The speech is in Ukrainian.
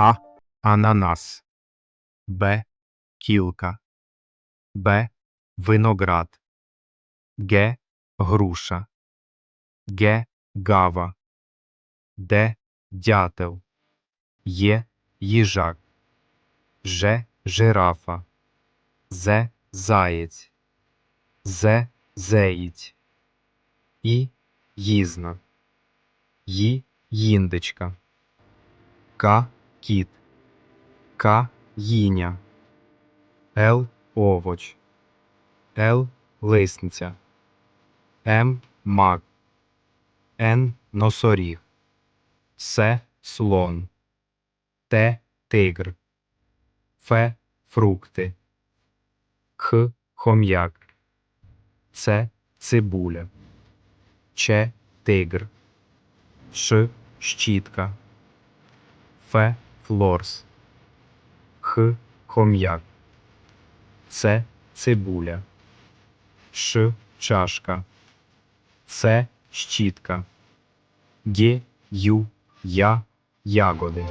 А. Ананас. Б. Кілка. Б. Виноград. Г. Груша. Г. Гава. Д. Дятел. Є. Їжак. Ж. Жирафа. З. Заєць. З. Зеїць. І. Їзна. Ї. Їндичка. К. Кіт. К. Їня. Л. Овоч. Л. Лисниця. М. Мак. Н. Носоріг. С. Слон. Т. Тигр. Ф. Фрукти. Х. Хом'як. Ц. Цибуля. Ч. Тигр. Ш. Щітка. Ф. Флорс. Х. Хом'як. Ц. Цибуля. Ш. Чашка. Ц. Щітка. Г. Ю. Я. Ягоди.